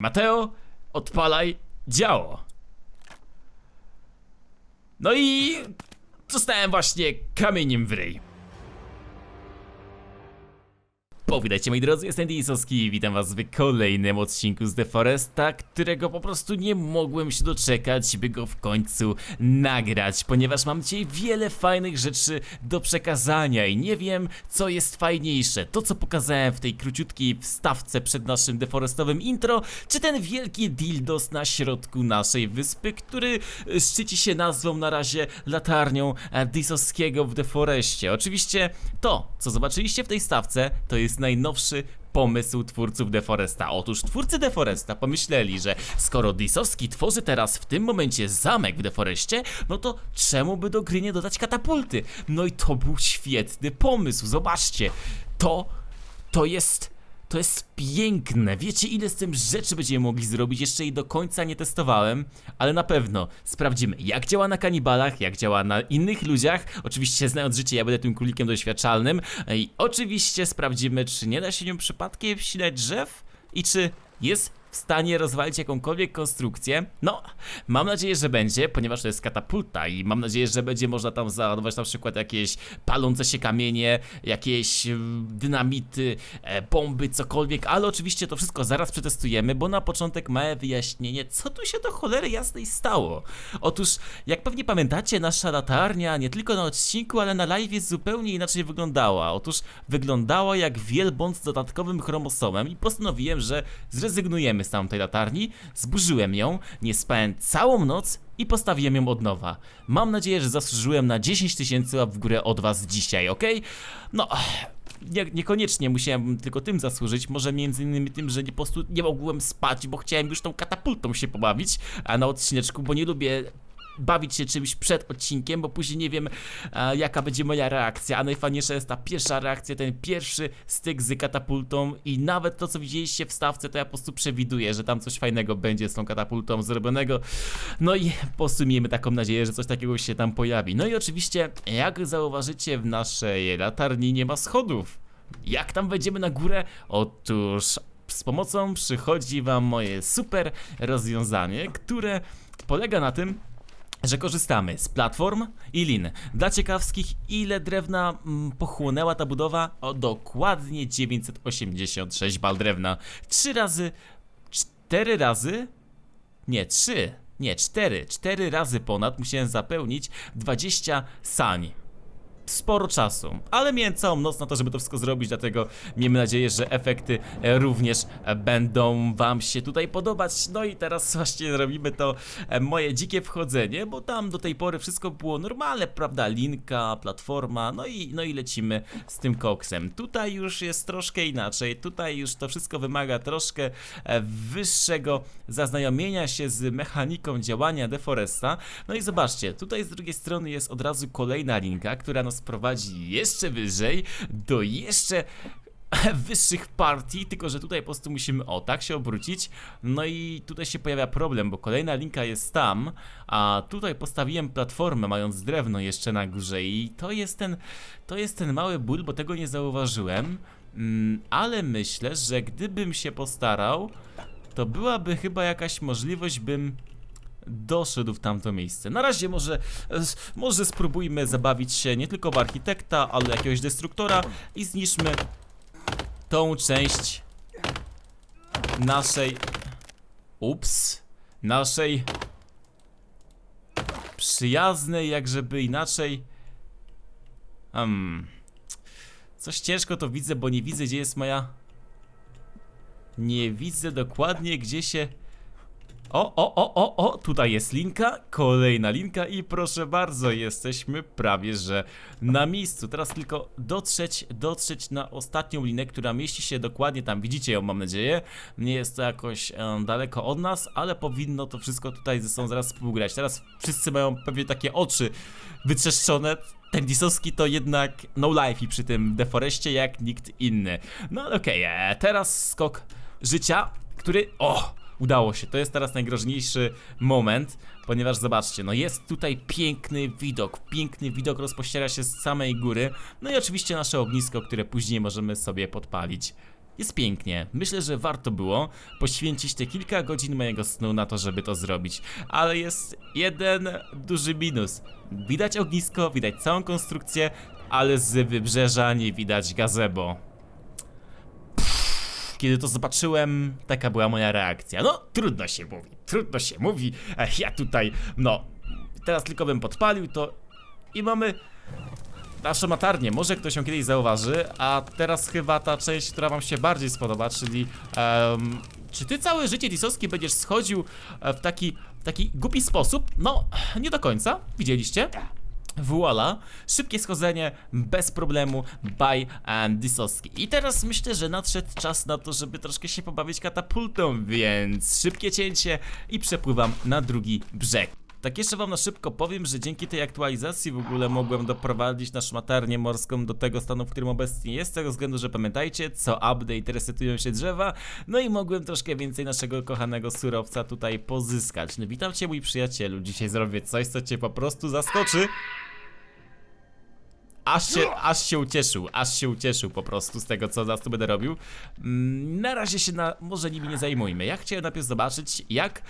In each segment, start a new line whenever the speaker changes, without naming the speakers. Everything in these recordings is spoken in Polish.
Mateo, odpalaj działo. No i zostałem właśnie kamieniem w ryj. Powitajcie moi drodzy, jestem Disowski i witam was w kolejnym odcinku z The Foresta, którego po prostu nie mogłem się doczekać, by go w końcu nagrać, ponieważ mam dzisiaj wiele fajnych rzeczy do przekazania i nie wiem, co jest fajniejsze, to co pokazałem w tej króciutkiej wstawce przed naszym deforestowym intro, czy ten wielki dildos na środku naszej wyspy, który szczyci się nazwą na razie latarnią Disowskiego w Deforestie. Oczywiście to, co zobaczyliście w tej stawce, to jest najnowszy pomysł twórców Deforesta. Otóż twórcy Deforesta pomyśleli, że skoro Disowski tworzy teraz w tym momencie zamek w Deforeście, no to czemu by do gry nie dodać katapulty? No i to był świetny pomysł, zobaczcie. To, to jest... To jest piękne. Wiecie, ile z tym rzeczy będziemy mogli zrobić? Jeszcze jej do końca nie testowałem, ale na pewno sprawdzimy, jak działa na kanibalach, jak działa na innych ludziach. Oczywiście, znając życie, ja będę tym królikiem doświadczalnym. I oczywiście sprawdzimy, czy nie da się nią przypadkiem wsinać drzew i czy jest stanie rozwalić jakąkolwiek konstrukcję. No, mam nadzieję, że będzie, ponieważ to jest katapulta i mam nadzieję, że będzie można tam załadować na przykład jakieś palące się kamienie, jakieś mm, dynamity, e, bomby, cokolwiek, ale oczywiście to wszystko zaraz przetestujemy, bo na początek małe wyjaśnienie, co tu się do cholery jasnej stało. Otóż, jak pewnie pamiętacie, nasza latarnia nie tylko na odcinku, ale na live zupełnie inaczej wyglądała. Otóż wyglądała jak wielbłąd z dodatkowym chromosomem i postanowiłem, że zrezygnujemy z tamtej latarni, zburzyłem ją, nie spałem całą noc i postawiłem ją od nowa. Mam nadzieję, że zasłużyłem na 10 tysięcy łap w górę od was dzisiaj, ok? No, nie, niekoniecznie musiałem tylko tym zasłużyć, może między innymi tym, że nie, po prostu nie mogłem spać, bo chciałem już tą katapultą się pobawić, a na odcineczku, bo nie lubię bawić się czymś przed odcinkiem, bo później nie wiem e, jaka będzie moja reakcja, a najfajniejsza jest ta pierwsza reakcja, ten pierwszy styk z katapultą i nawet to co widzieliście w stawce, to ja po prostu przewiduję, że tam coś fajnego będzie z tą katapultą zrobionego, no i po prostu miejmy taką nadzieję, że coś takiego się tam pojawi. No i oczywiście, jak zauważycie w naszej latarni nie ma schodów. Jak tam wejdziemy na górę? Otóż z pomocą przychodzi wam moje super rozwiązanie, które polega na tym, że korzystamy z platform i lin. Dla ciekawskich, ile drewna mm, pochłonęła ta budowa? O dokładnie 986 bal drewna. Trzy razy, cztery razy? Nie, trzy. Nie, cztery. Cztery razy ponad musiałem zapełnić 20 sań sporo czasu, ale miałem całą noc na to, żeby to wszystko zrobić, dlatego miejmy nadzieję, że efekty e, również e, będą wam się tutaj podobać. No i teraz właśnie robimy to e, moje dzikie wchodzenie, bo tam do tej pory wszystko było normalne, prawda? Linka, platforma, no i, no i lecimy z tym koksem. Tutaj już jest troszkę inaczej, tutaj już to wszystko wymaga troszkę wyższego zaznajomienia się z mechaniką działania Deforesta. No i zobaczcie, tutaj z drugiej strony jest od razu kolejna linka, która nas prowadzi jeszcze wyżej, do jeszcze wyższych partii, tylko że tutaj po prostu musimy o tak się obrócić. No i tutaj się pojawia problem, bo kolejna linka jest tam, a tutaj postawiłem platformę mając drewno jeszcze na górze i to jest ten to jest ten mały ból, bo tego nie zauważyłem. Mm, ale myślę, że gdybym się postarał, to byłaby chyba jakaś możliwość, bym doszedł w tamto miejsce. Na razie może, może spróbujmy zabawić się nie tylko w architekta, ale jakiegoś destruktora i zniszczmy tą część naszej... Ups. Naszej przyjaznej, jak żeby inaczej... Hmm... Coś ciężko to widzę, bo nie widzę, gdzie jest moja... Nie widzę dokładnie, gdzie się... O, o, o, o, o, tutaj jest linka, kolejna linka i proszę bardzo, jesteśmy prawie że na miejscu. Teraz tylko dotrzeć, dotrzeć na ostatnią linę, która mieści się dokładnie tam, widzicie ją mam nadzieję. Nie jest to jakoś em, daleko od nas, ale powinno to wszystko tutaj ze sobą zaraz współgrać. Teraz wszyscy mają pewnie takie oczy wytrzeszczone. Ten Disowski to jednak no life i przy tym Deforeście jak nikt inny. No okej, e, teraz skok życia, który... O! Udało się, to jest teraz najgroźniejszy moment, ponieważ zobaczcie, no jest tutaj piękny widok, piękny widok rozpościera się z samej góry, no i oczywiście nasze ognisko, które później możemy sobie podpalić. jest pięknie. Myślę, że warto było poświęcić te kilka godzin mojego snu na to, żeby to zrobić. Ale jest jeden duży minus. Widać ognisko, widać całą konstrukcję, ale z wybrzeża nie widać gazebo. Kiedy to zobaczyłem, taka była moja reakcja. No, trudno się mówi, trudno się mówi. Ech, ja tutaj, no, teraz tylko bym podpalił to i mamy naszą latarnię. Może ktoś ją kiedyś zauważy, a teraz chyba ta część, która wam się bardziej spodoba, czyli em, czy ty całe życie disowskie będziesz schodził e, w taki, w taki głupi sposób? No, nie do końca, widzieliście? Voila, szybkie schodzenie, bez problemu, by and Disowski. I teraz myślę, że nadszedł czas na to, żeby troszkę się pobawić katapultą, więc szybkie cięcie i przepływam na drugi brzeg. Tak jeszcze wam na szybko powiem, że dzięki tej aktualizacji w ogóle mogłem doprowadzić naszą latarnię morską do tego stanu, w którym obecnie jest, z tego względu, że pamiętajcie, co update resetują się drzewa, no i mogłem troszkę więcej naszego kochanego surowca tutaj pozyskać. No witam cię mój przyjacielu, dzisiaj zrobię coś, co cię po prostu zaskoczy. Aż się, aż się ucieszył, aż się ucieszył po prostu z tego, co zaraz tu będę robił. Mm, Na razie się na, może nimi nie zajmujmy. Ja chciałem najpierw zobaczyć, jak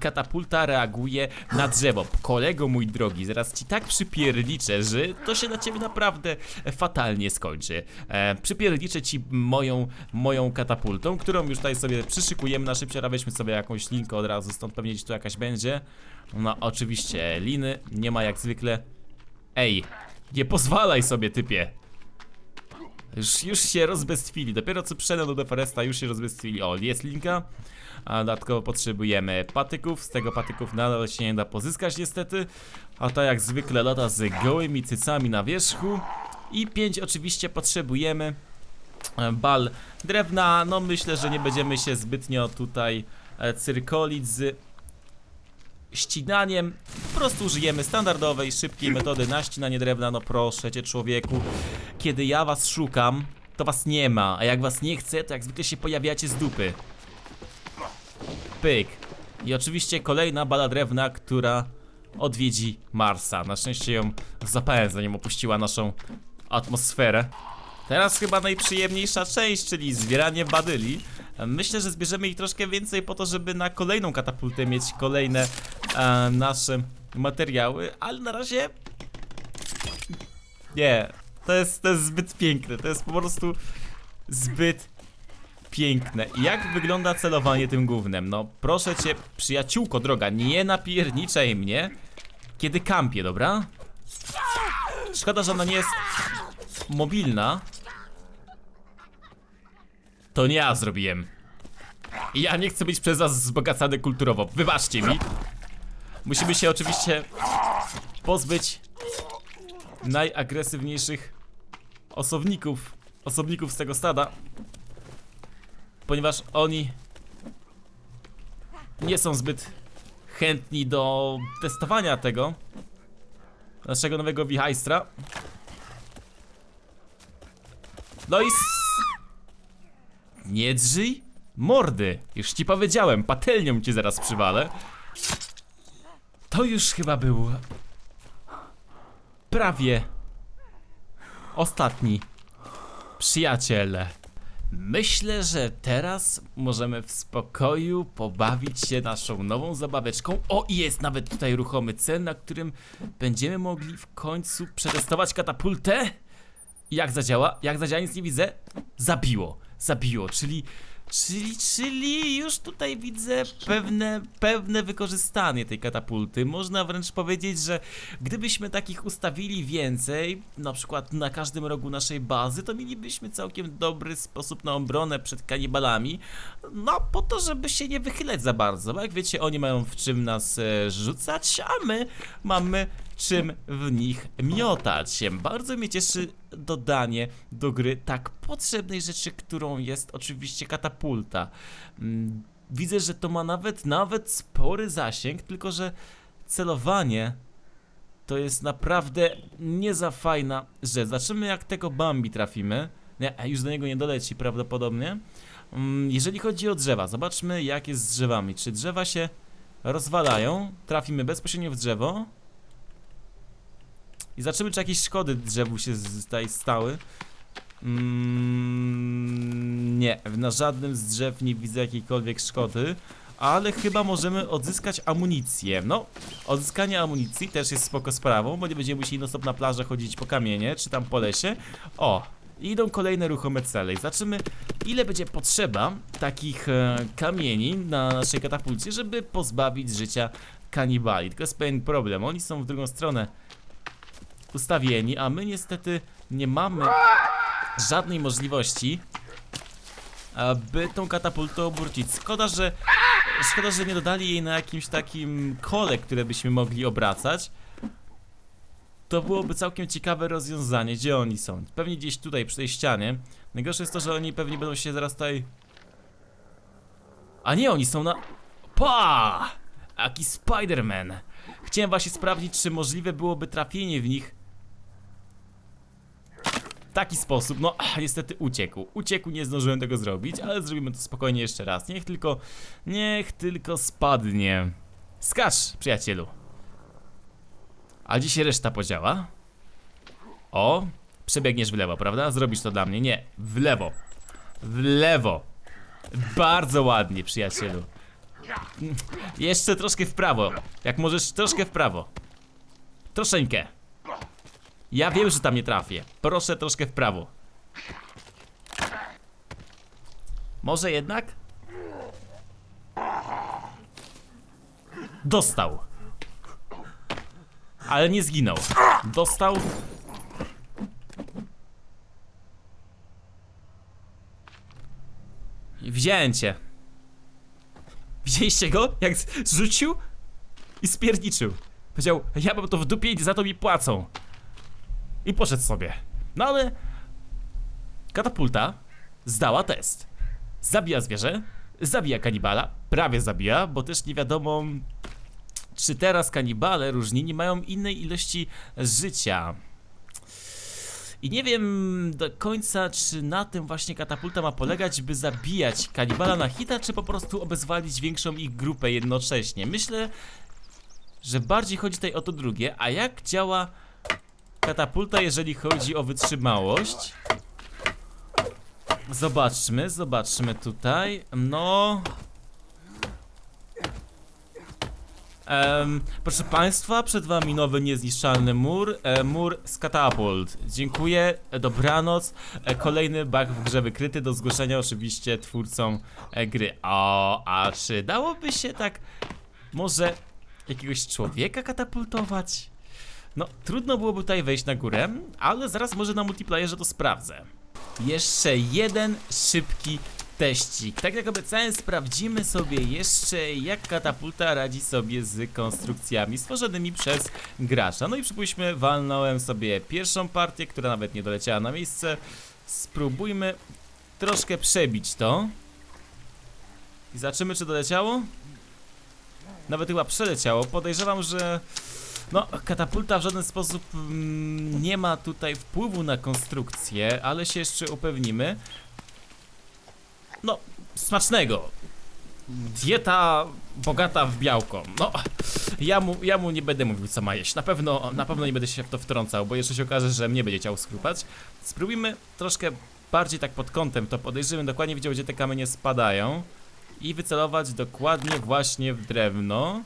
katapulta reaguje na drzewo. Kolego mój drogi, zaraz ci tak przypierliczę, że to się na ciebie naprawdę fatalnie skończy. E, ci moją, moją katapultą, którą już tutaj sobie przyszykujemy na szybciej, weźmy sobie jakąś linkę od razu, stąd pewnie gdzieś tu jakaś będzie. No oczywiście liny, nie ma jak zwykle. Ej, nie pozwalaj sobie, typie. Już, już się rozbestwili. Dopiero co przyszedłem do Deforesta, już się rozbestwili. O, jest linka. A dodatkowo potrzebujemy patyków. Z tego patyków nadal się nie da pozyskać, niestety. A to jak zwykle lata z gołymi cycami na wierzchu. I pięć oczywiście potrzebujemy. E, Bal drewna. No myślę, że nie będziemy się zbytnio tutaj e, cyrkolić z ścinaniem. Po prostu użyjemy standardowej, szybkiej metody na ścinanie drewna. No proszę cię, człowieku. Kiedy ja was szukam, to was nie ma. A jak was nie chcę, to jak zwykle się pojawiacie z dupy. Pyk. I oczywiście kolejna bala drewna, która odwiedzi Marsa. Na szczęście ją zapałem, zanim opuściła naszą atmosferę. Teraz chyba najprzyjemniejsza część, czyli zbieranie badyli. Myślę, że zbierzemy ich troszkę więcej po to, żeby na kolejną katapultę mieć kolejne e, nasze materiały, ale na razie... Nie, to jest, to jest zbyt piękne, to jest po prostu zbyt piękne. Jak wygląda celowanie tym gównem? No proszę cię, przyjaciółko droga, nie napierniczaj mnie, kiedy kampię, dobra? Szkoda, że ona nie jest mobilna. To nie ja zrobiłem. Ja nie chcę być przez was wzbogacany kulturowo. Wybaczcie mi. Musimy się oczywiście pozbyć najagresywniejszych osobników, osobników z tego stada. Ponieważ oni nie są zbyt chętni do testowania tego naszego nowego wichajstra. No i nie drzyj mordy. Już ci powiedziałem, patelnią ci zaraz przywalę. To już chyba był prawie ostatni przyjaciel. Myślę, że teraz możemy w spokoju pobawić się naszą nową zabaweczką. O, i jest nawet tutaj ruchomy cen, na którym będziemy mogli w końcu przetestować katapultę. Jak zadziała? Jak zadziała? Nic nie widzę. Zabiło. Zabiło, czyli. Czyli, czyli już tutaj widzę pewne, pewne wykorzystanie tej katapulty. Można wręcz powiedzieć, że gdybyśmy takich ustawili więcej, na przykład na każdym rogu naszej bazy, to mielibyśmy całkiem dobry sposób na obronę przed kanibalami. No, po to, żeby się nie wychylać za bardzo, bo jak wiecie, oni mają w czym nas e, rzucać, a my mamy czym w nich miotać. Bardzo mnie cieszy dodanie do gry tak potrzebnej rzeczy, którą jest oczywiście katapulta. Mm, Widzę, że to ma nawet, nawet spory zasięg, tylko że celowanie to jest naprawdę nie za fajna rzecz. Zobaczymy jak tego Bambi trafimy. Nie, już do niego nie doleci prawdopodobnie. Mm, Jeżeli chodzi o drzewa, zobaczmy jak jest z drzewami. Czy drzewa się rozwalają? Trafimy bezpośrednio w drzewo. I zobaczymy, czy jakieś szkody drzewu się tutaj stały. Mm, nie, na żadnym z drzew nie widzę jakiejkolwiek szkody, ale chyba możemy odzyskać amunicję. No, odzyskanie amunicji też jest spoko sprawą, bo nie będziemy musieli non na plażę chodzić po kamienie, czy tam po lesie. O, idą kolejne ruchome cele i zobaczymy ile będzie potrzeba takich e, kamieni na naszej katapulcie, żeby pozbawić życia kanibali. Tylko jest pewien problem, oni są w drugą stronę ustawieni, a my niestety nie mamy żadnej możliwości, aby tą katapultę obrócić. Szkoda, że szkoda, że nie dodali jej na jakimś takim kole, które byśmy mogli obracać. To byłoby całkiem ciekawe rozwiązanie. Gdzie oni są? Pewnie gdzieś tutaj, przy tej ścianie. Najgorsze jest to, że oni pewnie będą się zaraz tutaj... A nie, oni są na... Pa! Aki Spider-Man! Chciałem właśnie sprawdzić, czy możliwe byłoby trafienie w nich taki sposób. No, ach, niestety uciekł. Uciekł, nie zdążyłem tego zrobić, ale zrobimy to spokojnie jeszcze raz. Niech tylko, niech tylko spadnie. Skacz, przyjacielu. A dzisiaj reszta podziała. O, przebiegniesz w lewo, prawda? Zrobisz to dla mnie. Nie, w lewo. W lewo. Bardzo ładnie, przyjacielu. Jeszcze troszkę w prawo. Jak możesz, troszkę w prawo. Troszeczkę. Ja wiem, że tam nie trafię. Proszę troszkę w prawo. Może jednak? Dostał. Ale nie zginął. Dostał. Wziąłem cię. Widzieliście go? Jak zrzucił i spierniczył. Powiedział, ja mam to w dupie i za to mi płacą. I poszedł sobie. No ale katapulta zdała test. Zabija zwierzę, zabija kanibala, prawie zabija, bo też nie wiadomo, czy teraz kanibale różni nie mają innej ilości życia. I nie wiem do końca, czy na tym właśnie katapulta ma polegać, by zabijać kanibala na hita, czy po prostu obezwalić większą ich grupę jednocześnie. Myślę, że bardziej chodzi tutaj o to drugie. A jak działa katapulta, jeżeli chodzi o wytrzymałość? Zobaczmy, zobaczmy tutaj. No. Em, proszę Państwa, przed Wami nowy niezniszczalny mur. E, mur z katapult. Dziękuję, dobranoc. E, kolejny bug w grze wykryty do zgłoszenia oczywiście twórcom e, gry. O, a czy dałoby się tak może jakiegoś człowieka katapultować? No, trudno byłoby tutaj wejść na górę, ale zaraz może na multiplayerze to sprawdzę. Jeszcze jeden szybki teścik. Tak jak obiecałem, sprawdzimy sobie jeszcze, jak katapulta radzi sobie z konstrukcjami stworzonymi przez gracza. No i przypuśćmy, walnąłem sobie pierwszą partię, która nawet nie doleciała na miejsce. Spróbujmy troszkę przebić to. I zobaczymy, czy doleciało. Nawet chyba przeleciało. Podejrzewam, że no, katapulta w żaden sposób mm, nie ma tutaj wpływu na konstrukcję, ale się jeszcze upewnimy. No, smacznego. Dieta bogata w białko. No, ja mu, ja mu nie będę mówił co ma jeść. Na pewno, na pewno nie będę się w to wtrącał, bo jeszcze się okaże, że mnie będzie chciał skrupać. Spróbujmy troszkę bardziej tak pod kątem to podejrzymy, dokładnie widział gdzie te kamienie spadają i wycelować dokładnie właśnie w drewno.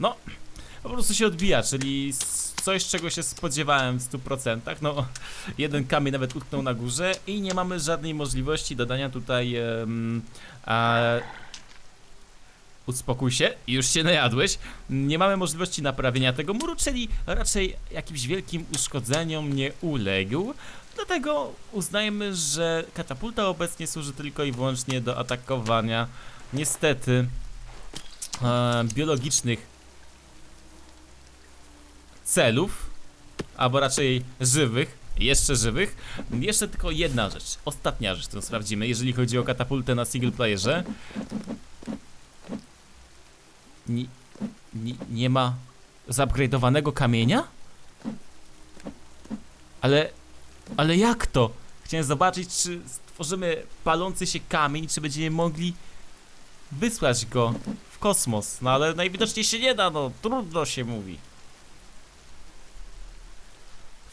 No, po prostu się odbija, czyli coś, czego się spodziewałem w 100%. No, jeden kamień nawet utknął na górze i nie mamy żadnej możliwości dodania tutaj. em, a, uspokój się, już się najadłeś. Nie mamy możliwości naprawienia tego muru, czyli raczej jakimś wielkim uszkodzeniom nie uległ. Dlatego uznajmy, że katapulta obecnie służy tylko i wyłącznie do atakowania niestety e, biologicznych celów, albo raczej żywych, jeszcze żywych. Jeszcze tylko jedna rzecz, ostatnia rzecz, którą sprawdzimy, jeżeli chodzi o katapultę na single playerze. Nie, nie, nie ma zupgrade'owanego kamienia? Ale, ale jak to? Chciałem zobaczyć, czy stworzymy palący się kamień, czy będziemy mogli wysłać go w kosmos. No ale najwidoczniej się nie da, no trudno się mówi.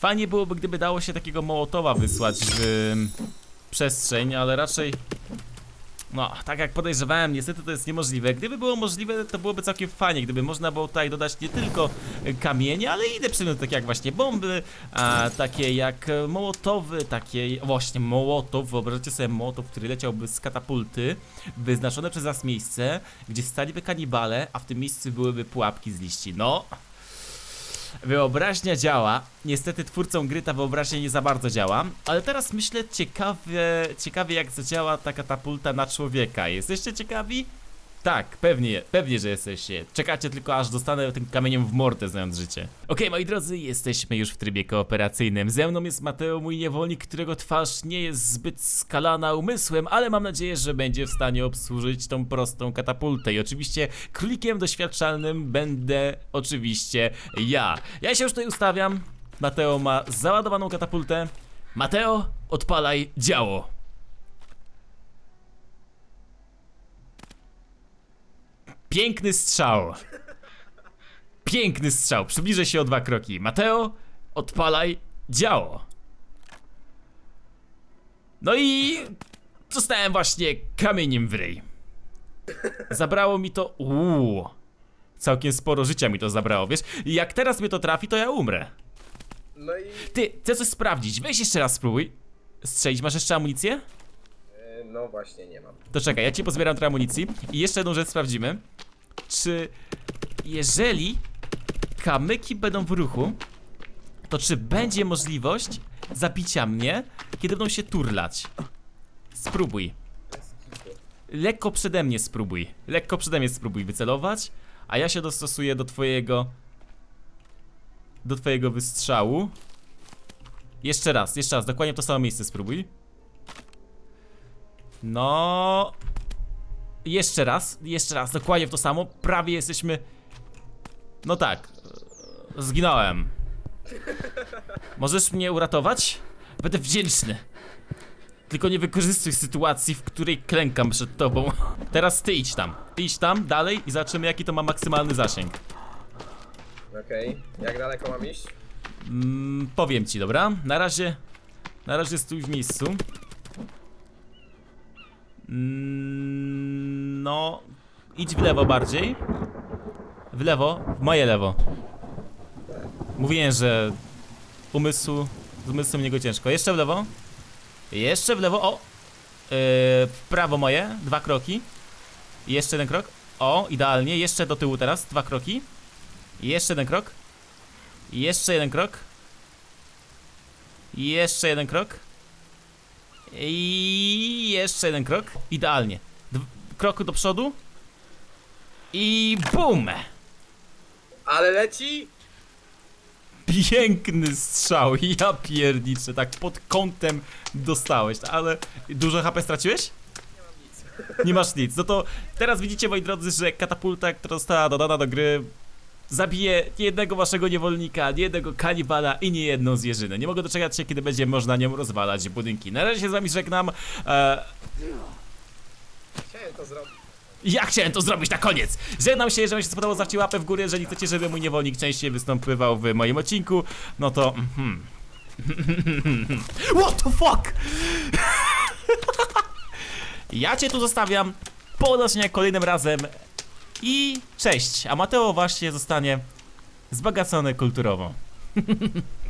Fajnie byłoby, gdyby dało się takiego Mołotowa wysłać w przestrzeń, ale raczej... No, tak jak podejrzewałem, niestety to jest niemożliwe. Gdyby było możliwe, to byłoby całkiem fajnie, gdyby można było tutaj dodać nie tylko y, kamienie, ale i inne przedmioty, takie jak właśnie bomby, a, takie jak e, mołotowy, takie właśnie mołotow, wyobraźcie sobie mołotow, który leciałby z katapulty, wyznaczone przez nas miejsce, gdzie staliby kanibale, a w tym miejscu byłyby pułapki z liści. No, Wyobraźnia działa. Niestety twórcom gry ta wyobraźnia nie za bardzo działa. Ale teraz myślę ciekawie, ciekawie jak zadziała ta katapulta na człowieka. Jesteście ciekawi? Tak, pewnie, pewnie, że jesteście. Czekacie tylko aż dostanę tym kamieniem w mordę znając życie. Okej, moi drodzy, jesteśmy już w trybie kooperacyjnym. Ze mną jest Mateo, mój niewolnik, którego twarz nie jest zbyt skalana umysłem, ale mam nadzieję, że będzie w stanie obsłużyć tą prostą katapultę. I oczywiście królikiem doświadczalnym będę oczywiście ja. Ja się już tutaj ustawiam. Mateo ma załadowaną katapultę. Mateo, odpalaj działo. Piękny strzał. Piękny strzał. Przybliżę się o dwa kroki. Mateo, odpalaj działo. No i zostałem właśnie kamieniem w ryj. Zabrało mi to. Uuu. Całkiem sporo życia mi to zabrało, wiesz? I Jak teraz mnie to trafi, to ja umrę.
No i
Ty, chcę coś sprawdzić. Weź jeszcze raz spróbuj. Strzelić, masz jeszcze amunicję?
e, no właśnie nie mam.
To czekaj, ja ci pozbieram trochę amunicji i jeszcze jedną rzecz sprawdzimy. Czy jeżeli kamyki będą w ruchu, to czy będzie możliwość zabicia mnie, kiedy będą się turlać? Spróbuj. Lekko przede mnie spróbuj. Lekko przede mnie spróbuj wycelować, a ja się dostosuję do twojego do twojego wystrzału. Jeszcze raz, jeszcze raz, dokładnie w to samo miejsce spróbuj. No. Jeszcze raz, jeszcze raz, dokładnie w to samo. Prawie jesteśmy. No tak. Zginąłem. Możesz mnie uratować? Będę wdzięczny. Tylko nie wykorzystuj sytuacji, w której klękam przed tobą. Teraz ty idź tam. Ty idź tam dalej i zobaczymy, jaki to ma maksymalny zasięg.
Okej, jak daleko mam iść?
Mm, powiem ci, dobra? Na razie. Na razie stój w miejscu. Mm, no. Idź w lewo bardziej. W lewo, w moje lewo. Mówiłem, że umysł. Z umysłem niego ciężko. Jeszcze w lewo. Jeszcze w lewo. O! Yy, w prawo moje. Dwa kroki. Jeszcze jeden krok. O, idealnie. Jeszcze do tyłu teraz. Dwa kroki. Jeszcze jeden krok. Jeszcze jeden krok. Jeszcze jeden krok. I jeszcze jeden krok. Idealnie. D krok do przodu. I BUM!
Ale leci!
Piękny strzał. Ja pierniczę. Tak pod kątem dostałeś. Ale dużo HP straciłeś? Nie masz nic. No to teraz widzicie, moi drodzy, że katapulta, która została dodana do gry, zabije nie jednego waszego niewolnika, nie jednego kanibala i nie jedną zwierzynę. Nie mogę doczekać się, kiedy będzie można nią rozwalać budynki. Na razie się z wami żegnam. E,
Chciałem to zrobić.
ja chciałem to zrobić na koniec. Żegnam się, jeżeli się spodobało, zostawcie łapę w górę. Jeżeli chcecie, żeby mój niewolnik częściej występował w moim odcinku, no to... Mhm. What the fuck? ja cię tu zostawiam. Po zobaczenia kolejnym razem. I cześć. A Mateo właśnie zostanie wzbogacony kulturowo.